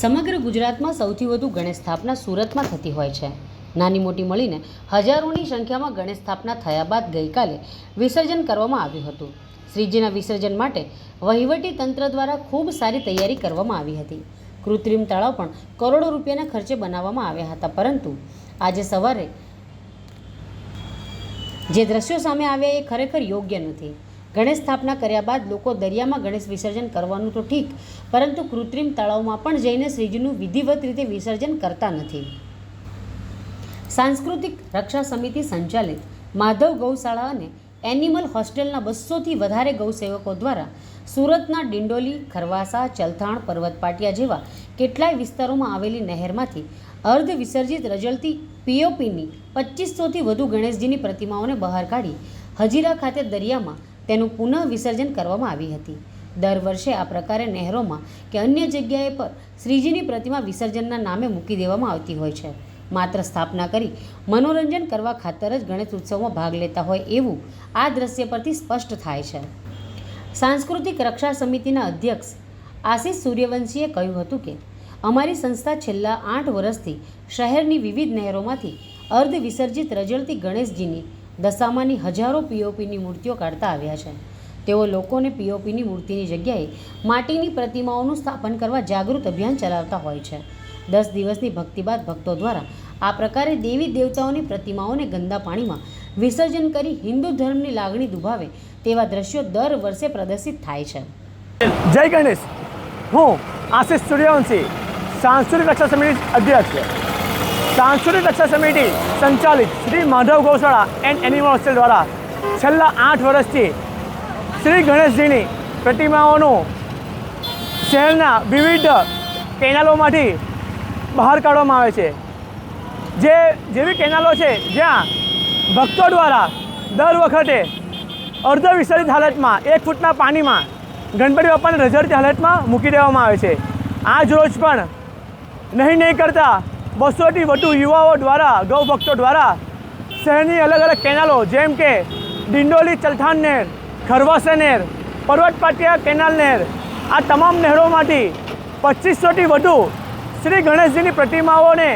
સમગ્ર ગુજરાતમાં સૌથી વધુ ગણેશ સ્થાપના સુરતમાં થતી હોય છે. નાની મોટી મળીને હજારોની સંખ્યામાં ગણેશ સ્થાપના થયા બાદ ગઈકાલે વિસર્જન કરવામાં આવ્યું હતું. શ્રીજીના વિસર્જન માટે વહીવટી તંત્ર દ્વારા ખૂબ સારી તૈયારી કરવામાં આવી હતી. કૃત્રિમ તળાવ પણ કરોડો રૂપિયાના ખર્ચે બનાવવામાં આવ્યા હતા, પરંતુ આજે સવારે જે દ્રશ્યો સામે આવ્યા એ ખરેખર યોગ્ય નથી. ગણેશ સ્થાપના કર્યા બાદ લોકો દરિયામાં ગણેશ વિસર્જન કરવાનું તો ઠીક, પરંતુ કૃત્રિમ તળાવમાં પણ જઈને શ્રીજીનું વિધિવત રીતે વિસર્જન કરતા નથી. સાંસ્કૃતિક રક્ષા સમિતિ સંચાલિત માધવ ગૌશાળા અને એનિમલ હોસ્ટેલના બસોથી વધારે ગૌસેવકો દ્વારા સુરતના ડિંડોલી, ખરવાસા, ચલથાણ, પર્વતપાટિયા જેવા કેટલાય વિસ્તારોમાં આવેલી નહેરમાંથી અર્ધ વિસર્જિત રજળતી પીઓપીની પચીસોથી વધુ ગણેશજીની પ્રતિમાઓને બહાર કાઢી હજીરા ખાતે દરિયામાં તેનું પુનઃ વિસર્જન કરવામાં આવી હતી. દર વર્ષે આ પ્રકારે નહેરોમાં કે અન્ય જગ્યાએ પર શ્રીજીની પ્રતિમા વિસર્જનના નામે મૂકી દેવામાં આવતી હોય છે. માત્ર સ્થાપના કરી મનોરંજન કરવા ખાતર જ ગણેશ ઉત્સવમાં ભાગ લેતા હોય એવું આ દ્રશ્ય પરથી સ્પષ્ટ થાય છે. સાંસ્કૃતિક રક્ષા સમિતિના અધ્યક્ષ આશિષ સૂર્યવંશીએ કહ્યું હતું કે અમારી સંસ્થા છેલ્લા આઠ વર્ષથી શહેરની વિવિધ નહેરોમાંથી અર્ધ વિસર્જિત રજળતી ગણેશજીની દશામાની હજારો પીઓપીની મૂર્તિઓ કાઢતા આવ્યા છે. તેઓ લોકોને પીઓપીની મૂર્તિની જગ્યાએ માટીની પ્રતિમાઓનું સ્થાપન કરવા જાગૃત અભિયાન ચલાવતા હોય છે. દસ દિવસની ભક્તિ બાદ ભક્તો દ્વારા આ પ્રકારે દેવી દેવતાઓની પ્રતિમાઓને ગંદા પાણીમાં વિસર્જન કરી હિન્દુ ધર્મની લાગણી દુભાવે તેવા દ્રશ્યો દર વર્ષે પ્રદર્શિત થાય છે. જય ગણેશ. હું આશિષ સૂર્યવંશી. સાંસ્કૃતિક રક્ષા સમિતિ અધ્યક્ષ, સાંસ્કૃતિક રક્ષા સમિતિ સંચાલિત શ્રી માધવ ગૌશાળા એન્ડ એનિમલ હોસ્ટેલ દ્વારા છેલ્લા આઠ વર્ષથી શ્રી ગણેશજીની પ્રતિમાઓનું શહેરના વિવિધ કેનાલોમાંથી બહાર કાઢવામાં આવે છે. જે જેવી કેનાલો છે, જ્યાં ભક્તો દ્વારા દર વખતે અર્ધ વિસર્જિત હાલતમાં, એક ફૂટના પાણીમાં ગણપતિ બાપાને રઝળતી હાલતમાં મૂકી દેવામાં આવે છે. આજ રોજ પણ નહીં નહીં કરતાં. બસોથી વધુ યુવાઓ દ્વારા ગૌ ભક્તો દ્વારા શહેરની અલગ અલગ કેનાલો, જેમ કે ડિંડોલી ચલથાણ નહેર ખરવાસા નહેર પર્વત કેનાલ નહેર, આ તમામ નહેરોમાંથી પચીસોથી વધુ શ્રી ગણેશજીની પ્રતિમાઓને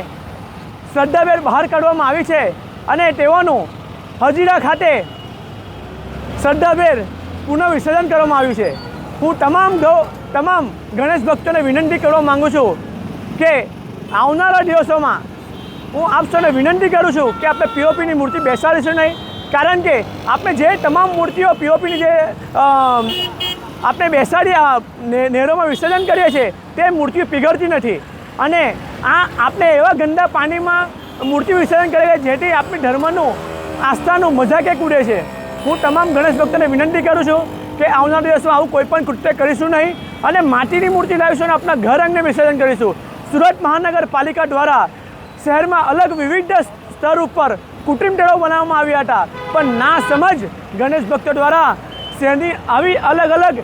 શ્રદ્ધાભેર બહાર કાઢવામાં આવી છે અને તેઓનું હજીરા ખાતે શ્રદ્ધાભેર પુનઃ વિસર્જન કરવામાં આવ્યું છે. હું તમામ ગૌ, તમામ ગણેશ ભક્તોને વિનંતી કરવા માગું છું કે આવનારા દિવસોમાં હું આપ સૌને વિનંતી કરું છું કે આપણે પીઓપીની મૂર્તિ બેસાડીશું નહીં. કારણ કે આપણે જે તમામ મૂર્તિઓ પીઓપીની જે આપણે બેસાડી નહેરોમાં વિસર્જન કરીએ છીએ, તે મૂર્તિઓ પીગળતી નથી. અને આ આપણે એવા ગંદા પાણીમાં મૂર્તિ વિસર્જન કરીએ છીએ જેથી આપણી ધર્મનું, આસ્થાનું મજાક ઉડે છે. હું તમામ ગણેશ ભક્તોને વિનંતી કરું છું કે આવનારા દિવસમાં આવું કોઈ પણ કૃત્ય કરીશું નહીં. અને માટીની મૂર્તિ લાવીશું અને આપણા ઘર અંગે વિસર્જન કરીશું. સુરત મહાનગરપાલિકા દ્વારા શહેરમાં અલગ વિવિધ સ્તર ઉપર કૃત્રિમ ટેળો બનાવવામાં આવ્યા હતા. પણ ના સમજ ગણેશ ભક્તો દ્વારા શહેરની આવી અલગ અલગ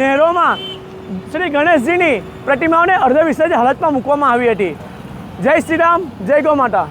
નહેરોમાં શ્રી ગણેશજીની પ્રતિમાઓને અર્ધ વિસર્જિત હાલતમાં મૂકવામાં આવી હતી. જય શ્રી રામ, જય ગૌ માતા.